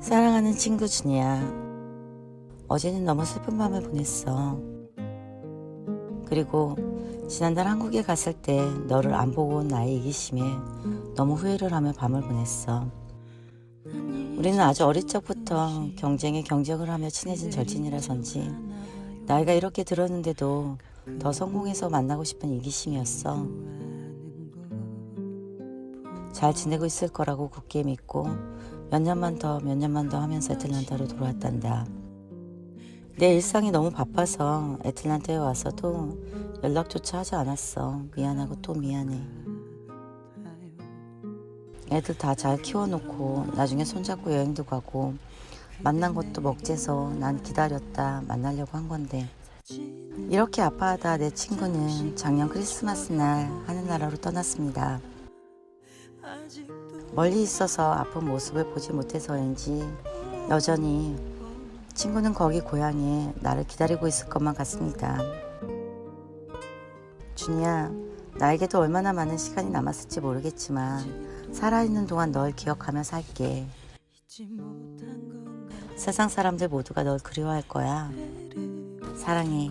사랑하는 친구 준이야. 어제는 너무 슬픈 밤을 보냈어. 그리고 지난달 한국에 갔을 때 너를 안 보고 온 나의 이기심에 너무 후회를 하며 밤을 보냈어. 우리는 아주 어릴 적부터 경쟁에 경쟁을 하며 친해진 절친이라서인지 나이가 이렇게 들었는데도 더 성공해서 만나고 싶은 이기심이었어. 잘 지내고 있을 거라고 굳게 믿고 몇 년만 더 몇 년만 더 하면서 애틀란타로 돌아왔단다. 내 일상이 너무 바빠서 애틀란타에 와서도 연락조차 하지 않았어. 미안하고 또 미안해. 애들 다 잘 키워놓고 나중에 손잡고 여행도 가고 만난 것도 먹재서 난 기다렸다 만나려고 한 건데 이렇게 아파하다 내 친구는 작년 크리스마스 날 하늘나라로 떠났습니다. 멀리 있어서 아픈 모습을 보지 못해서인지 여전히 친구는 거기 고향에 나를 기다리고 있을 것만 같습니다. 준이야, 나에게도 얼마나 많은 시간이 남았을지 모르겠지만 살아있는 동안 널 기억하며 살게. 세상 사람들 모두가 널 그리워할 거야. 사랑해.